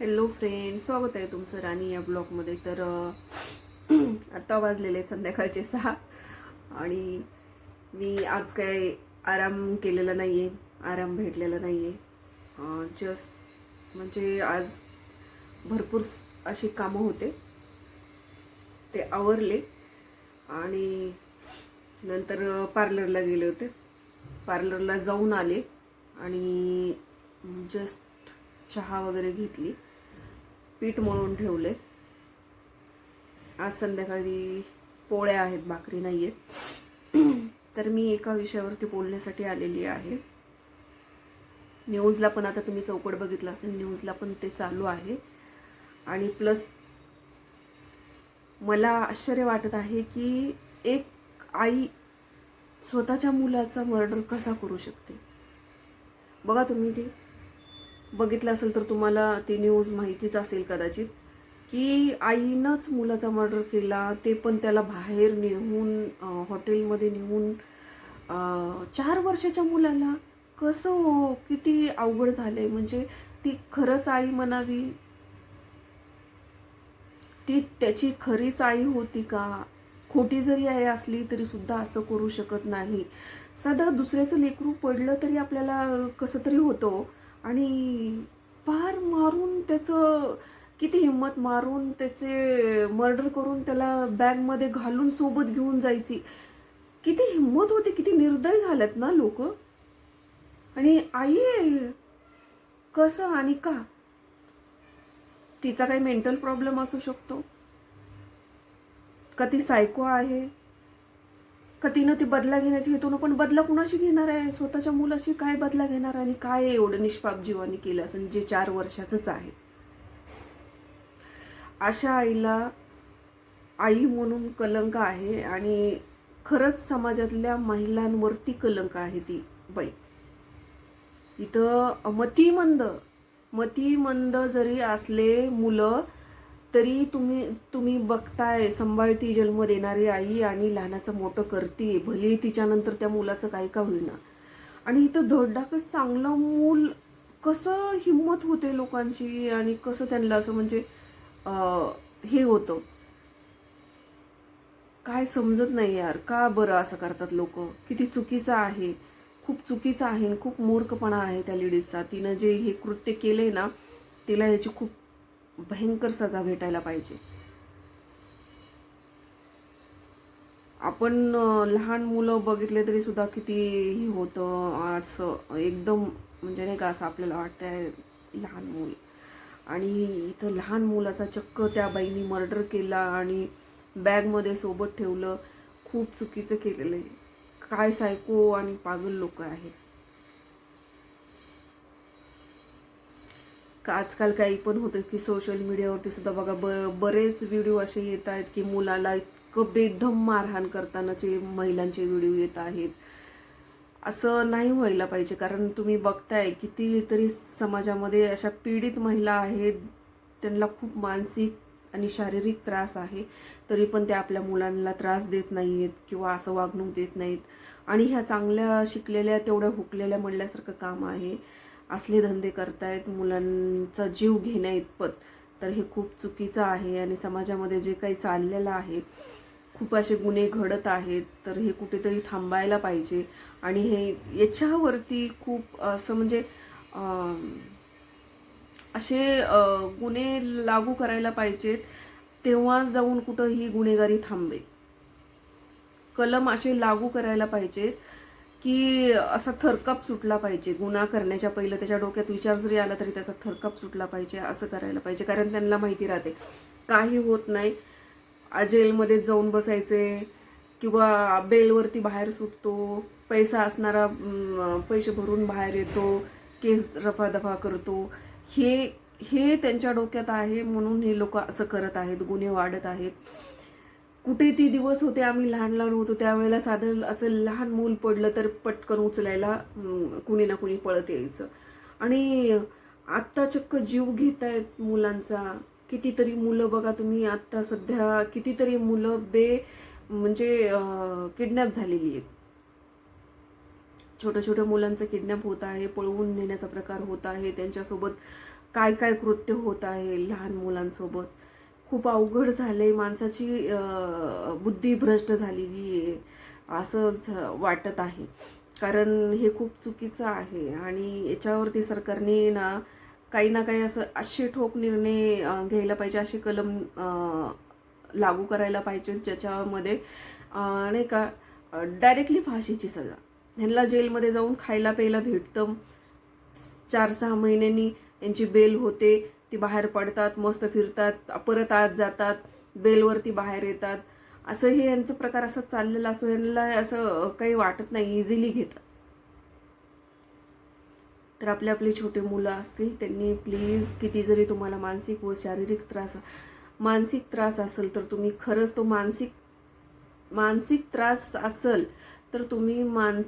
Hello friend स्वागत आहे तुमचं राणी या ब्लॉगमध्ये तर आत्ता वाजलेले संध्याकाळचे सहा. आणि मी आज काय आराम केलेला नाही आहे आराम भेटलेला नाही आहे जस्ट म्हणजे आज भरपूर अशी कामं होते. ते आवरले. आणि नंतर पार्लरला गेले होते. पार्लरला जाऊन आले. आणि जस्ट चहा वगैरे घेतली. पीठ मळून ठेवले आज संध्याकाळी पोळ्या आहेत भाकरी नाही आहेत तर मी एका विषयावरती बोलण्यासाठी आलेली आहे. न्यूजला पण आता तुम्ही चौकट बघितलं असेल न्यूजला पण ते चालू आहे. आणि प्लस मला आश्चर्य वाटत आहे की एक आई स्वतःच्या मुलाचा मर्डर कसा करू शकते? बघा तुम्ही ते. बघितलं असेल तर तुम्हाला ती न्यूज माहितीच असेल कदाचित की आईनंच मुलाचा मर्डर केला ते पण त्याला बाहेर नेऊन हॉटेलमध्ये नेऊन चार वर्षाच्या मुलाला कसं हो किती अवघड झालंय. म्हणजे ती खरंच आई म्हणावी? ती त्याची खरीच आई होती का? खोटी जरी आई असली तरी सुद्धा असं करू शकत नाही. साधं दुसऱ्याचं लेकरू पडलं तरी आपल्याला कसं तरी होतं हो. आणि पार मारून त्याचं किती हिंमत मारून त्याचे मर्डर करून त्याला बॅगमध्ये घालून सोबत घेऊन जायची. किती हिंमत होती किती निर्दय झाल्यात ना लोक. आणि आई आहे. कसं आणि का? तिचा काही मेंटल प्रॉब्लेम असू शकतो. का ती सायको आहे? का तिनं ती बदला घेण्याची ना पण बदला कुणाशी घेणार आहे? स्वतःच्या मुलाशी काय बदला घेणार आणि काय एवढं निष्पाप जीवाने केलं असं जे चार वर्षाचंच आहे? अशा आईला आई म्हणून कलंक आहे आणि खरंच समाजातल्या महिलांवरती कलंक आहे ती बाई. इथं मतिमंद मतिमंद जरी असले मुलं तरी तुम्ही तुम्ही बघताय सांभाळती जन्म देणारी आई आणि लहानाचं मोठं करते भले तिच्यानंतर त्या मुलाचं काय का होईना. आणि इथं धडधाकट चांगलं मूल कसं हिंमत होते लोकांची आणि कसं त्यांना असं म्हणजे हे होतं? काय समजत नाही यार. का बरं असं करतात लोक? किती चुकीचं आहे. खूप चुकीचं आहे आणि खूप मूर्खपणा आहे त्या लेडीजचा. तिनं जे हे कृत्य केले ना तिला याची खूप भयंकर सजा भेटायला पाहिजे. आपण लहान मुलं बघितले तरी सुद्धा किती हे होतं असं एकदम म्हणजे नाही का असं आपल्याला वाटतं आहे लहान मूल. आणि इथं लहान मुलाचा चक्क त्या बाईनी मर्डर केला आणि बॅगमध्ये सोबत ठेवलं खूप चुकीचं केलेलं आहे. काय सायको आणि पागल लोक आहेत. का आजकाल काही पण होतं की सोशल मीडियावरती सुद्धा बघा ब बरेच व्हिडिओ असे येत आहेत की मुलाला इतकं बेदम मारहाण करतानाचे महिलांचे व्हिडिओ येत आहेत. असं नाही व्हायला पाहिजे कारण तुम्ही बघताय किती तरी समाजामध्ये अशा पीडित महिला आहेत त्यांना खूप मानसिक आणि शारीरिक त्रास आहे तरी पण ते आपल्या मुलांना त्रास देत नाही आहेत किंवा असं वागणूक देत नाहीत. आणि ह्या चांगल्या शिकलेल्या तेवढ्या हुकलेल्या म्हणल्यासारखं काम आहे. असले धंदे करतायत मुलांचा जीव घेण्या इतपत. तर हे खूप चुकीचं आहे आणि समाजामध्ये जे काही चाललेलं आहे खूप असे गुन्हे घडत आहेत. तर हे कुठेतरी थांबायला पाहिजे. आणि हे याच्यावरती खूप असं म्हणजे असे गुन्हे लागू करायला पाहिजेत तेव्हा जाऊन कुठं ही गुन्हेगारी थांबेल. कलम असे लागू करायला पाहिजेत की असा थरकाप सुटला पाहिजे. गुन्हा करण्याच्या पहिलं त्याच्या डोक्यात विचार जरी आला तरी त्याचा थरकाप सुटला पाहिजे असं करायला पाहिजे. कारण त्यांना माहिती राहते. काही होत नाही. जेलमध्ये जाऊन बसायचे किंवा बेलवरती बाहेर सुटतो. पैसा असणारा पैसे भरून बाहेर येतो. केस रफादफा करतो. हे हे त्यांच्या डोक्यात आहे म्हणून हे लोक असं करत आहेत. गुन्हे वाढत आहेत. कुठे ती दिवस होते आम्ही लहान लहान होतो त्यावेळेला साधं असं लहान मूल पडलं तर पटकन उचलायला कुणी ना कुणी पळत यायचं. आणि आत्ता चक्क जीव घेत आहेत मुलांचा. कितीतरी मुलं बघा तुम्ही आत्ता सध्या कितीतरी मुलं बे म्हणजे किडनॅप झालेली आहेत. छोट्या छोट्या मुलांचं किडनॅप होत आहे पळवून नेण्याचा प्रकार होत आहे त्यांच्यासोबत काय काय कृत्य होत आहे लहान मुलांसोबत. खूप अवघड झाले माणसाची बुद्धी भ्रष्ट झालेली आहे असं वाटत आहे. कारण हे खूप चुकीचं आहे आणि याच्यावरती सरकारने ना काही ना काही असं असे ठोक निर्णय घ्यायला पाहिजे असे कलम लागू करायला पाहिजे ज्याच्यामध्ये नाही का डायरेक्टली फाशीची सजा. ह्यांना जेलमध्ये जाऊन खायला प्यायला भेटतं. चार सहा महिन्यांनी यांची बेल होते. ती बाहेर पडतात मस्त फिरतात परत आत जातात बेलवरती बाहेर येतात. असं हे यांचं प्रकार असा चाललेला असतो यांना असं काही वाटत नाही इझिली घेतात. तर आपले आपले छोटे मुलं असतील त्यांनी प्लीज किती जरी तुम्हाला मानसिक व शारीरिक त्रास मानसिक त्रास असेल तर तुम्ही खरंच तो मानसिक मानसिक त्रास असेल तर तुम्ही मान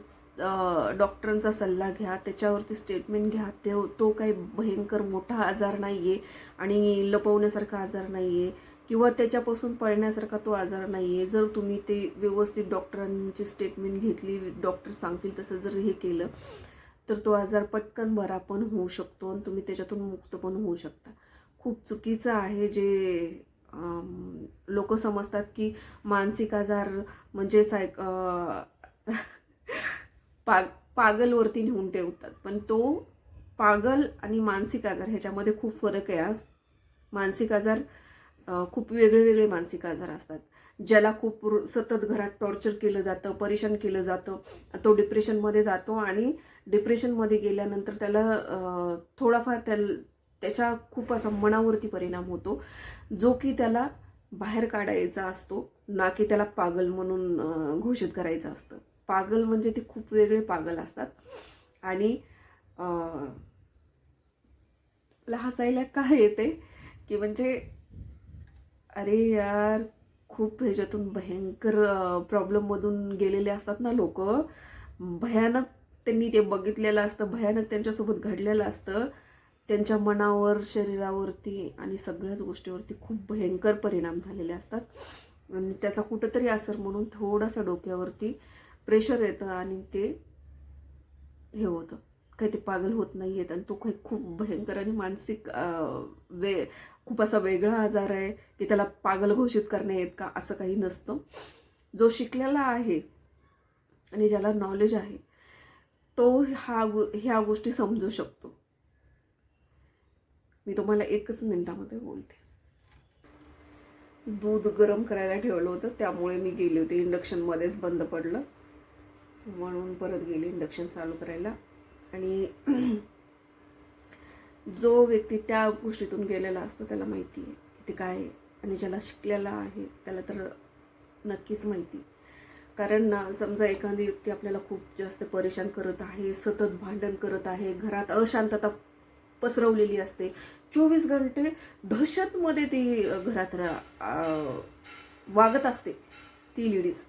डॉक्टरांचा सल्ला घ्या त्याच्यावरती स्टेटमेंट घ्या. ते तो काही भयंकर मोठा आजार नाही आहे आणि लपवण्यासारखा आजार नाही आहे किंवा त्याच्यापासून पळण्यासारखा तो आजार नाही आहे जर तुम्ही ते व्यवस्थित डॉक्टरांची स्टेटमेंट घेतली डॉक्टर सांगतील तसं जर हे केलं तर तो आजार पटकन बरा पण होऊ शकतो आणि तुम्ही त्याच्यातून मुक्त पण होऊ शकता. खूप चुकीचं आहे जे लोक समजतात की मानसिक आजार म्हणजे सायक पाग पा पागलवरती नेऊन ठेवतात. पण तो पागल आणि मानसिक आजार ह्याच्यामध्ये खूप फरक आहे. आज मानसिक आजार खूप वेगळे वेगळे मानसिक आजार असतात. ज्याला खूप रु- सतत घरात टॉर्चर केलं जातं परेशान केलं जातं. तो डिप्रेशनमध्ये जातो आणि डिप्रेशनमध्ये गेल्यानंतर त्याला थोडाफार त्या त्याच्या खूप असा मनावरती परिणाम होतो. जो की त्याला बाहेर काढायचा असतो ना की त्याला पागल म्हणून घोषित करायचं असतं. पागल म्हणजे ते खूप वेगळे पागल असतात. आणि मला हसायला काय येते? की म्हणजे अरे यार खूप ह्याच्यातून भयंकर प्रॉब्लेममधून गेलेले असतात ना लोक. भयानक त्यांनी ते बघितलेलं असतं भयानक त्यांच्यासोबत घडलेलं असतं. त्यांच्या मनावर शरीरावरती आणि सगळ्याच गोष्टीवरती खूप भयंकर परिणाम झालेले असतात. आणि त्याचा कुठंतरी असर म्हणून थोडासा डोक्यावरती प्रेशर येतं आणि ते हे होतं. काही ते पागल होत नाही आहेत आणि तो काही खूप भयंकर आणि मानसिक वे खूप असा वेगळा आजार आहे की त्याला पागल घोषित करणे येत का असं काही नसतं. जो शिकलेला आहे आणि ज्याला नॉलेज आहे तो हा गो- ह्या गोष्टी समजू शकतो. मी तुम्हाला एकच मिनिटामध्ये बोलते. दूध गरम करायला ठेवलं होतं त्यामुळे मी गेले होते. इंडक्शनमध्येच बंद पडलं. म्हणून परत गेले इंडक्शन चालू करायला. आणि जो व्यक्ती त्या गोष्टीतून गेलेला असतो त्याला माहिती आहे की ते काय आहे आणि ज्याला शिकलेला आहे त्याला तर नक्कीच माहिती कारण समजा एखादी व्यक्ती आपल्याला खूप जास्त परेशान करत आहे सतत भांडण करत आहे घरात अशांतता पसरवलेली असते चोवीस घंटे दहशतमध्ये ती घरात रा- वागत असते ती लेडीज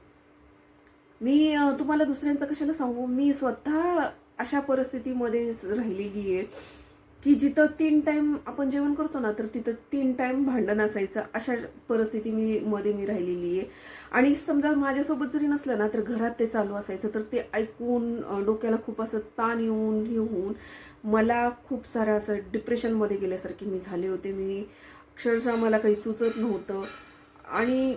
मी तुम्हाला दुसऱ्यांचं कशाला सांगू? मी स्वतः अशा परिस्थितीमध्ये राहिलेली आहे की जिथं तीन टाइम आपण जेवण करतो ना तर तिथं तीन टाइम भांडण असायचं. अशा परिस्थिती मी मध्ये मी राहिलेली आहे. आणि समजा माझ्यासोबत जरी नसलं ना तर घरात ते चालू असायचं. तर ते ऐकून डोक्याला खूप असं ताण येऊन हे होऊन मला खूप सारं असं डिप्रेशनमध्ये गेल्यासारखे मी झाले होते. मी अक्षरशः मला काही सुचत नव्हतं. आणि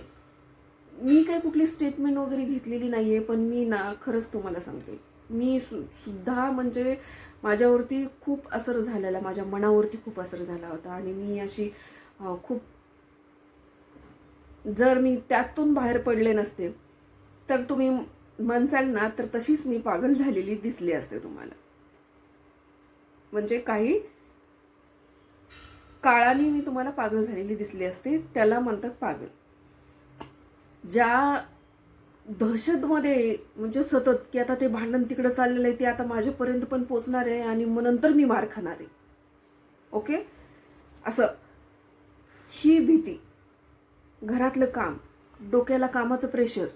मी काही कुठली स्टेटमेंट वगैरे घेतलेली नाही आहे पण मी ना खरंच तुम्हाला सांगते. मी सु सुद्धा म्हणजे माझ्यावरती खूप असर झालेला माझ्या मनावरती खूप असर झाला होता. आणि मी अशी खूप जर मी त्यातून बाहेर पडले नसते तर तुम्ही म्हणसाल ना तर तशीच मी पागल झालेली दिसली असते तुम्हाला. म्हणजे काही काळाने मी तुम्हाला पागल झालेली दिसली असते त्याला म्हणतात पागल. ज्या दहशतमध्ये म्हणजे सतत की आता ते भांडण तिकडं चाललेलं आहे ते आता माझ्यापर्यंत पण पोचणार आहे आणि मग नंतर मी मार खाणार आहे. ओके? असं. ही भीती. घरातलं काम. डोक्याला कामाचं प्रेशर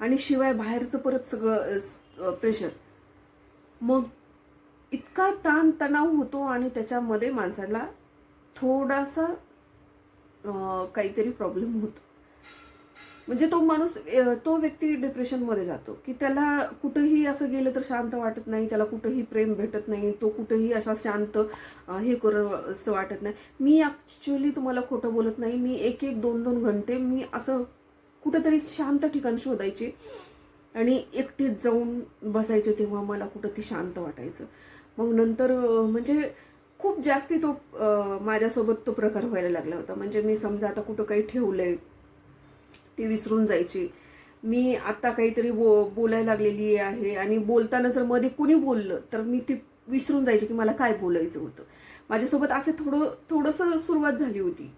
आणि शिवाय बाहेरचं परत सगळं प्रेशर मग इतका ताण तणाव होतो आणि त्याच्यामध्ये माणसाला थोडासा काहीतरी प्रॉब्लेम होतो. म्हणजे तो माणूस तो व्यक्ती डिप्रेशनमध्ये जातो. की त्याला कुठंही असं गेलं तर शांत वाटत नाही त्याला कुठंही प्रेम भेटत नाही तो कुठंही असा शांत हे करू असं वाटत नाही. मी ॲक्च्युली तुम्हाला खोटं बोलत नाही. मी एक एक दोन दोन घंटे मी असं कुठंतरी शांत ठिकाण शोधायचे आणि एकटीच जाऊन बसायचे तेव्हा मला कुठं ती शांत वाटायचं. मग नंतर म्हणजे खूप जास्ती तो माझ्यासोबत तो प्रकार व्हायला लागला होता. म्हणजे मी समजा आता कुठं काही ठेवलं आहे ती विसरून जायची. मी आत्ता काहीतरी बो बोलायला लागलेली आहे आणि बोलताना जर मध्ये कुणी बोललं तर मी ती विसरून जायची की मला काय बोलायचं होतं. माझ्यासोबत असं थोडं थोडंसं सुरुवात झाली होती.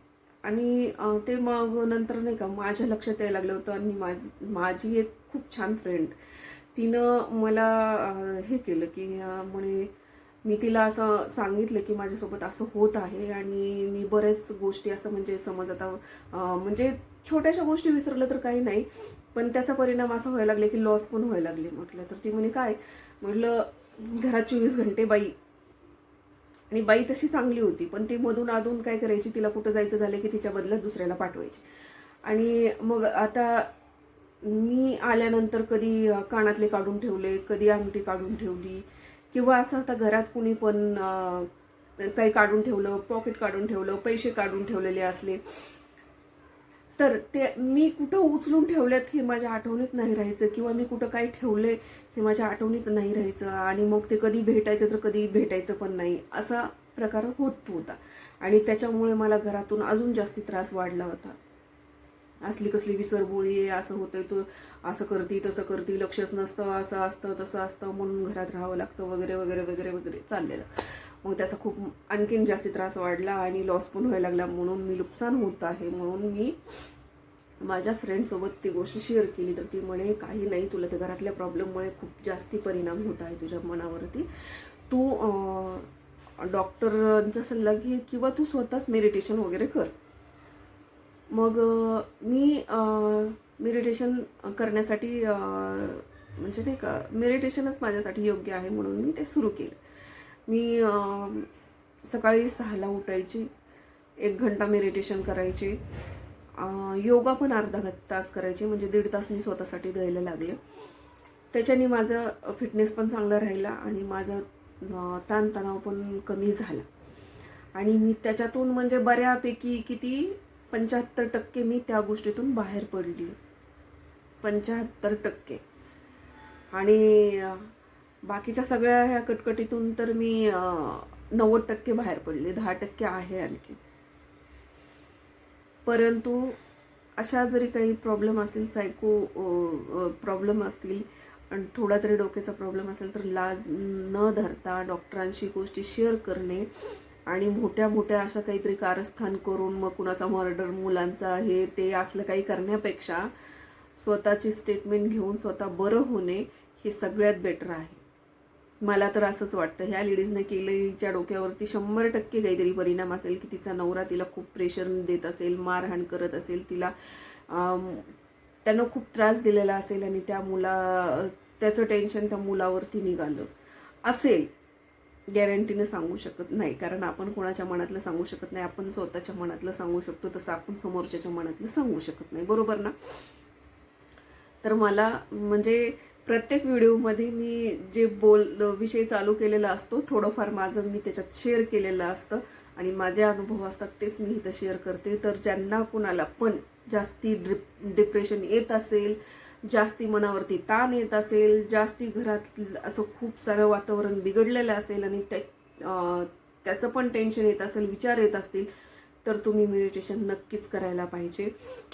आणि ते मग नंतर नाही का माझ्या लक्षात यायला लागलं होतं आणि माझ माझी एक खूप छान फ्रेंड तिनं मला हे केलं की म्हणे मी तिला असं सांगितलं की माझ्यासोबत असं होत आहे आणि मी बरेच गोष्टी असं म्हणजे समज आता म्हणजे छोट्याशा गोष्टी विसरलं तर काही नाही पण त्याचा परिणाम असा व्हायला लागले की लॉस पण व्हायला लागले म्हटलं. तर ती म्हणे काय? म्हटलं घरात चोवीस घंटे बाई. आणि बाई तशी चांगली होती पण ती मधून अधून काय करायची तिला कुठं जायचं झालं की तिच्या बदल्यात दुसऱ्याला पाठवायची. आणि मग आता मी आल्यानंतर कधी कानातले काढून ठेवले कधी अंगठी काढून ठेवली किंवा असं आता घरात कुणी पण काही काढून ठेवलं पॉकेट काढून ठेवलं पैसे काढून ठेवलेले असले तर ते मी कुठं उचलून ठेवलेत हे माझ्या आठवणीत नाही राहायचं किंवा मी कुठं काय ठेवले हे माझ्या आठवणीत नाही राहायचं आणि मग ते कधी भेटायचं तर कधी भेटायचं पण नाही असा प्रकार होत होता. आणि त्याच्यामुळे मला घरातून अजून जास्ती त्रास वाढला होता. असली कसली विसरबोळी आहे असं होतंय तो असं करती तसं करती लक्षच नसतं असं असतं तसं असतं म्हणून घरात राहावं लागतं वगैरे वगैरे वगैरे वगैरे चाललेलं. मग त्याचा खूप आणखीन जास्ती त्रास वाढला आणि लॉस पण व्हायला लागला म्हणून मी नुकसान होत आहे. म्हणून मी माझ्या फ्रेंडसोबत ती गोष्ट शेअर केली तर ती म्हणे काही नाही तुला त्या घरातल्या प्रॉब्लेममुळे खूप जास्ती परिणाम होत आहे तुझ्या मनावरती. तू डॉक्टरांचा सल्ला घे किंवा तू स्वतःच मेडिटेशन वगैरे कर. मग मी मेडिटेशन करण्यासाठी म्हणजे नाही का मेडिटेशनच माझ्यासाठी योग्य आहे म्हणून मी ते सुरू केलं. मी सकाळी सहाला उठायची एक घंटा मेडिटेशन करायचे योगा पण अर्धा तास करायचे म्हणजे दीड तास मी स्वतःसाठी द्यायला लागले. त्याच्याने माझं फिटनेस पण चांगला राहिला आणि माझं ताणतणाव पण कमी झाला. आणि मी त्याच्यातून म्हणजे बऱ्यापैकी किती पंच्याहत्तर टक्के मी त्या गोष्टीतून बाहेर पडली. पंच्याहत्तर टक्के. आणि बाकीच्या सगळ्या ह्या कटकटीतून तर मी नव्वद टक्के बाहेर पडले. दहा टक्के आहे आणखी. परंतु अशा जरी काही प्रॉब्लेम असतील सायको प्रॉब्लेम असतील आणि थोडा तरी डोक्याचा प्रॉब्लेम असेल तर लाज न धरता डॉक्टरांशी गोष्टी शेअर करणे आणि मोठ्या मोठ्या अशा काहीतरी कारस्थान करून मग कुणाचा मर्डर मुलांचा हे ते असलं काही करण्यापेक्षा स्वतःची स्टेटमेंट घेऊन स्वतः बरं होणे हे सगळ्यात बेटर आहे. मला तर असंच वाटतं. ह्या लेडीजने केलं हिच्या डोक्यावरती शंभर टक्के काहीतरी परिणाम असेल की तिचा नवरा तिला खूप प्रेशर देत असेल मारहाण करत असेल तिला त्यानं खूप त्रास दिलेला असेल आणि त्या मुला त्याचं टेन्शन त्या मुलावरती निघालं. असेल गॅरंटीनं सांगू शकत नाही. कारण आपण कोणाच्या मनातलं सांगू शकत नाही. आपण स्वतःच्या मनातलं सांगू शकतो तसं आपण समोरच्याच्या मनातलं सांगू शकत नाही. बरोबर ना? तर मला म्हणजे प्रत्येक व्हिडिओमध्ये मी जे बोल विषय चालू केलेला असतो थोडंफार माझं मी त्याच्यात शेअर केलेलं असतं आणि माझे अनुभव असतात तेच मी इथं शेअर करते. तर ज्यांना कुणाला पण जास्ती ड्रिप डिप्रेशन येत असेल जास्ती मनावरती ताण येत असेल जास्ती घरात असं खूप सारं वातावरण बिघडलेलं असेल आणि त्या त्याचं पण टेन्शन येत असेल विचार येत असतील तर तुम्ही मेडिटेशन नक्कीच करायला पाहिजे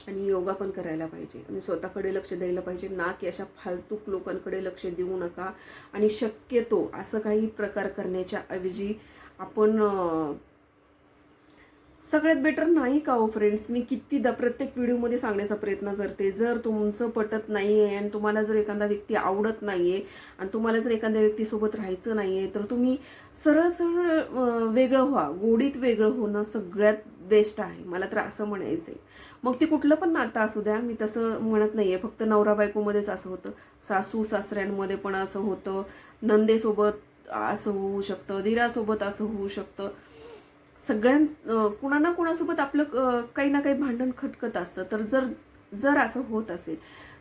आणि योगा पण करायला पाहिजे. आणि स्वतःकडे लक्ष द्यायला पाहिजे. ना की अशा फालतूक लोकांकडे लक्ष देऊ नका. आणि शक्यतो असं काही प्रकार करण्याच्या ऐवजी आपण सगळ्यात बेटर नाही का हो फ्रेंड्स मी कितीदा प्रत्येक व्हिडिओमध्ये सांगण्याचा प्रयत्न करते. जर तुमचं पटत नाही आहे आणि तुम्हाला जर एखादा व्यक्ती आवडत नाही आहे आणि तुम्हाला जर एखाद्या व्यक्तीसोबत राहायचं नाही आहे तर तुम्ही सरळ सरळ वेगळं व्हा. गोडीत वेगळं होणं सगळ्यात बेस्ट आहे. मला तर असं म्हणायचं आहे मग ते कुठलं पण नातं असू द्या मी तसं म्हणत नाही आहे फक्त नवरा बायकोमध्येच असं होतं. सासू सासऱ्यांमध्ये पण असं होतं. नंदेसोबत असं होऊ शकतं. दिरासोबत असं होऊ शकतं. सगळ्यां कुणा ना कुणासोबत आपलं काही ना काही भांडण खटकत असतं. तर जर जर असं होत असेल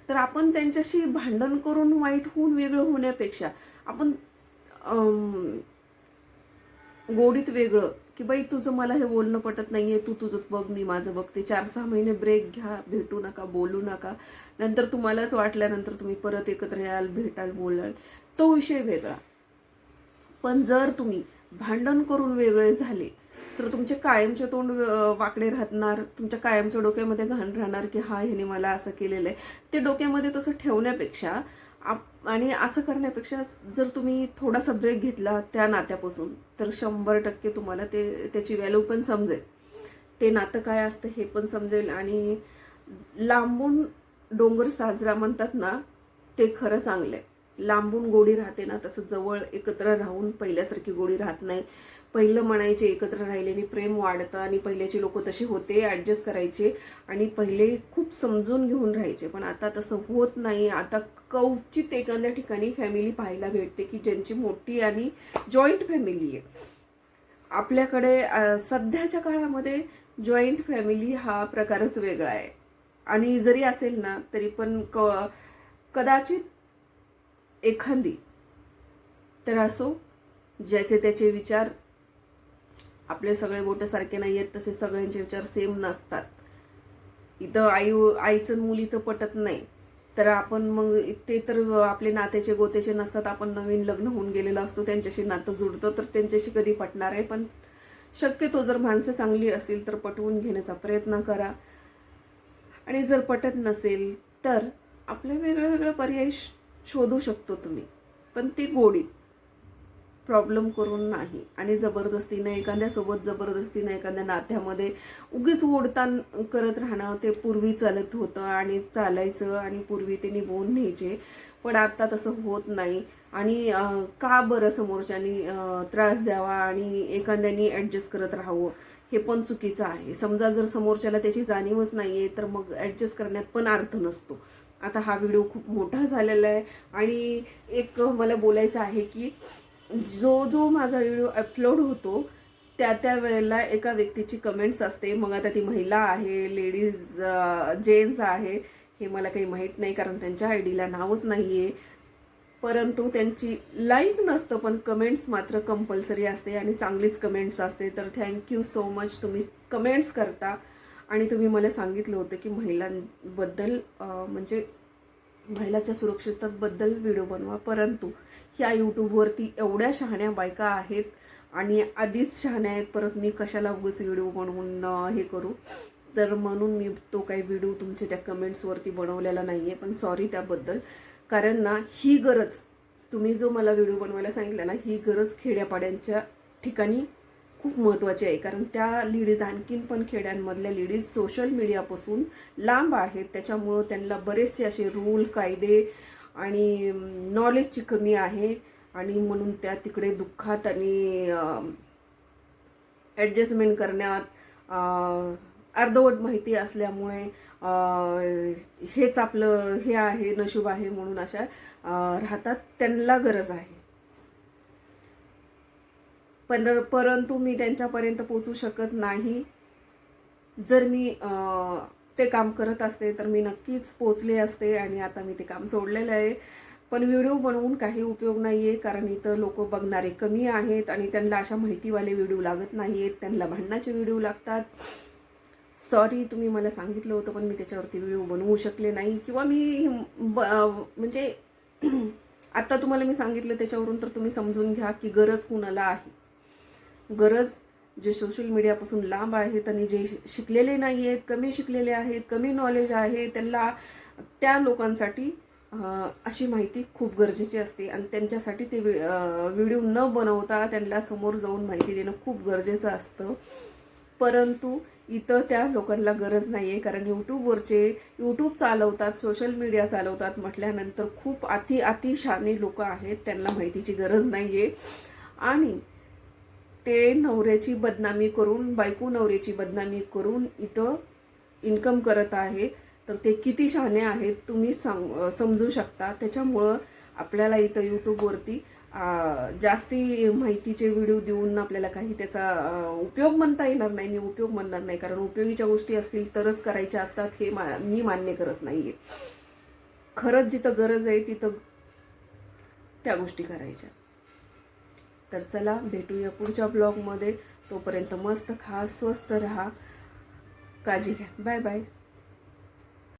तर आपण त्यांच्याशी भांडण करून वाईट होऊन वेगळं होण्यापेक्षा आपण गोडीत वेगळं की बाई तुझं मला हे बोलणं पटत नाहीये तू तुझं बघ मी माझं बघते. चार सहा महिने ब्रेक घ्या भेटू नका बोलू नका. नंतर तुम्हालाच वाटल्यानंतर तुम्ही परत एकत्र याल भेटाल बोलाल. तो विषय वेगळा. पण जर तुम्ही भांडण करून वेगळे झाले तर तुमचे कायमचे तोंड वाकडे राहणार तुमच्या कायमच्या डोक्यामध्ये घाण राहणार की हा ह्याने मला असं केलेलं आहे. ते डोक्यामध्ये तसं ठेवण्यापेक्षा आप आणि असं करण्यापेक्षा जर तुम्ही थोडासा ब्रेक घेतला त्या नात्यापासून तर शंभर टक्के तुम्हाला ते त्याची व्हॅल्यू पण समजेल. ते नातं काय असतं हे पण समजेल. आणि लांबून डोंगर साजरा म्हणतात ना ते खरं चांगलं आहे. लांबून गोडी राहते ना तसं जवळ एकत्र राहून पहिल्यासारखी गोडी राहत नाही. पहिलं म्हणायचे एकत्र राहिल्याने प्रेम वाढतं आणि पहिल्याचे लोक तसे होते ॲडजस्ट करायचे आणि पहिले खूप समजून घेऊन राहायचे. पण आता तसं होत नाही. आता कवचित एखाद्या ठिकाणी फॅमिली पाहायला भेटते की ज्यांची मोठी आणि जॉईंट फॅमिली आहे. आपल्याकडे सध्याच्या काळामध्ये जॉईंट फॅमिली हा प्रकारच वेगळा आहे. आणि जरी असेल ना तरी पण क कदाचित एखादी. तर असो ज्याचे त्याचे विचार आपले सगळे बोट सारखे नाही आहेत तसे सगळ्यांचे विचार सेम नसतात. इथं आई आईचं मुलीचं पटत नाही. तर आपण मग ते तर आपले नात्याचे गोत्याचे नसतात. आपण नवीन लग्न होऊन गेलेलो असतो. त्यांच्याशी नातं जुडतं तर त्यांच्याशी कधी पटणार आहे? पण शक्यतो जर माणसं चांगली असतील तर पटवून घेण्याचा प्रयत्न करा. आणि जर पटत नसेल तर आपले वेगळे वेगळे पर्याय शोधू शकतो तुम्ही. पण ती गोडी. प्रॉब्लेम करून नाही. आणि जबरदस्तीनं एखाद्यासोबत जबरदस्तीनं एखाद्या नात्यामध्ये उगीच ओढतान करत राहणं ते पूर्वी चालत होतं आणि चालायचं आणि पूर्वी ते निभवून न्यायचे. पण आत्ता तसं होत नाही. आणि का बरं समोरच्यानी त्रास द्यावा आणि एखाद्यानी ॲडजस्ट करत राहावं? हे पण चुकीचं आहे. समजा जर समोरच्याला त्याची जाणीवच नाही आहे तर मग ॲडजस्ट करण्यात पण अर्थ नसतो. आता हा व्हिडिओ खूप मोठा झालेला आहे. आणि एक मला बोलायचं आहे की जो जो माझा व्हिडिओ अपलोड होतो त्या त्या वेळेला एका व्यक्तीची कमेंट्स असते. मग आता ती महिला आहे लेडीज जेंट्स आहे. हे मला काही माहीत नाही कारण त्यांच्या आय डीला नावच नाही आहे परंतु त्यांची लाईक नसतं पण कमेंट्स मात्र कंपल्सरी असते आणि चांगलीच कमेंट्स असते. तर थँक्यू सो मच तुम्ही कमेंट्स करता. आणि तुम्ही मला सांगितलं होतं की महिलांबद्दल म्हणजे महिलाच्या सुरक्षिततेबद्दल व्हिडिओ बनवा. परंतु ह्या यूट्यूबवरती एवढ्या शहाण्या बायका आहेत आणि आधीच शहाण्या आहेत परत मी कशाला उगाच व्हिडिओ बनवून हे करू? तर म्हणून मी तो काही व्हिडिओ तुमच्या त्या कमेंट्सवरती बनवलेला नाही आहे पण सॉरी त्याबद्दल. कारण ना ही गरज तुम्ही जो मला व्हिडिओ बनवायला सांगितला ना ही गरज खेड्यापाड्यांच्या ठिकाणी खूप महत्त्वाचे आहे. कारण त्या लेडीज आणखीन पण खेड्यांमधल्या लेडीज सोशल मीडियापासून लांब आहेत. त्याच्यामुळं त्यांना बरेचसे असे रूल कायदे आणि नॉलेजची कमी आहे. आणि म्हणून त्या तिकडे दुःखात आणि ॲडजस्टमेंट करण्यात अर्धवट माहिती असल्यामुळे हेच आपलं हे आहे नशीब आहे म्हणून अशा राहतात. त्यांना गरज आहे. पण परंतु मी त्यांच्यापर्यंत पोचू शकत नाही. जर मी ते काम करत असते तर मी नक्कीच पोचले असते आणि आता मी ते काम सोडलेलं आहे. पण व्हिडिओ बनवून काही उपयोग नाही आहे कारण इथं लोक बघणारे कमी आहेत आणि त्यांना अशा माहितीवाले व्हिडिओ लागत नाही आहेत त्यांना भांडणाचे व्हिडिओ लागतात. सॉरी तुम्ही मला सांगितलं होतं पण मी त्याच्यावरती व्हिडिओ बनवू शकले नाही. किंवा मी ब म्हणजे आत्ता तुम्हाला मी सांगितलं त्याच्यावरून तर तुम्ही समजून घ्या की गरज कुणाला आहे. गरज जे सोशल मीडियापासून लांब आहेत आणि जे शिकलेले नाही आहेत कमी शिकलेले आहेत कमी नॉलेज आहे त्यांना त्या लोकांसाठी अशी माहिती खूप गरजेची असते. आणि त्यांच्यासाठी ते व्हिडिओ न बनवता त्यांना समोर जाऊन माहिती देणं खूप गरजेचं असतं. परंतु इथं त्या लोकांना गरज नाही आहे कारण यूट्यूबवरचे यूट्यूब चालवतात सोशल मीडिया चालवतात म्हटल्यानंतर खूप अति अतिशाने लोक आहेत त्यांना माहितीची गरज नाही आहे आणि ते नवऱ्याची बदनामी करून बायको नवऱ्याची बदनामी करून इथं इन्कम करत आहे. तर ते किती शहाणे आहेत तुम्ही सांग समजू शकता. त्याच्यामुळं आपल्याला इथं यूट्यूबवरती जास्ती माहितीचे व्हिडिओ देऊन आपल्याला काही त्याचा उपयोग म्हणता येणार नाही. मी उपयोग म्हणणार नाही. कारण उपयोगीच्या गोष्टी असतील तरच करायच्या असतात हे मा- मी मान्य करत नाही आहे खरंच जिथं गरज आहे तिथं त्या गोष्टी करायच्या. तर चला भेटूया पुढच्या ब्लॉगमध्ये. तोपर्यंत मस्त खा स्वस्त राहा. काळजी घ्या. Bye bye.